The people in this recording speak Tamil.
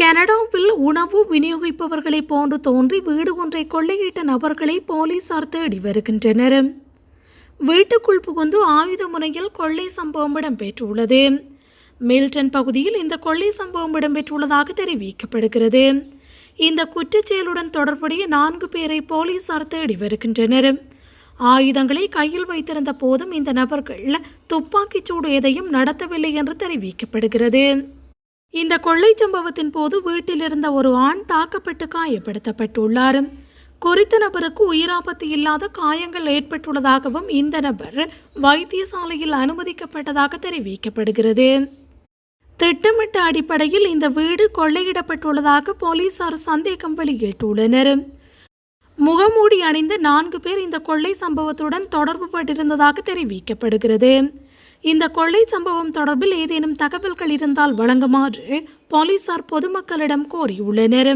கனடாவில் உணவு விநியோகிப்பவர்களை போன்று தோன்றி வீடு ஒன்றை கொள்ளையிட்ட நபர்களை போலீசார் தேடி வருகின்றனர். வீட்டுக்குள் புகுந்து ஆயுத முனையில் கொள்ளை சம்பவம் இடம்பெற்றுள்ளது. மில்டன் பகுதியில் இந்த கொள்ளை சம்பவம் இடம்பெற்றுள்ளதாக தெரிவிக்கப்படுகிறது. இந்த குற்றச்செயலுடன் தொடர்புடைய நான்கு பேரை போலீசார் தேடி வருகின்றனர். ஆயுதங்களை கையில் வைத்திருந்த போதும் இந்த நபர்கள் துப்பாக்கிச் சூடு எதையும் நடத்தவில்லை என்று தெரிவிக்கப்படுகிறது. இந்த கொள்ளை சம்பவத்தின் போது வீட்டில் இருந்த ஒரு ஆண் தாக்கப்பட்டு காயப்படுத்தப்பட்டுள்ளார் குறித்த நபருக்கு உயிராபத்து இல்லாத காயங்கள் ஏற்பட்டுள்ளதாகவும் இந்த நபர் வைத்தியசாலையில் அனுமதிக்கப்பட்டதாக தெரிவிக்கப்படுகிறது. திட்டமிட்ட அடிப்படையில் இந்த வீடு கொள்ளையிடப்பட்டுள்ளதாக போலீசார் சந்தேகம் வெளியிட்டுள்ளனர். முகமூடி அணிந்த நான்கு பேர் இந்த கொள்ளை சம்பவத்துடன் தொடர்பு பட்டிருந்ததாக தெரிவிக்கப்படுகிறது. இந்த கொள்ளை சம்பவம் தொடர்பில் ஏதேனும் தகவல்கள் இருந்தால் வழங்குமாறு போலீசார் பொதுமக்களிடம் கோரியுள்ளனர்.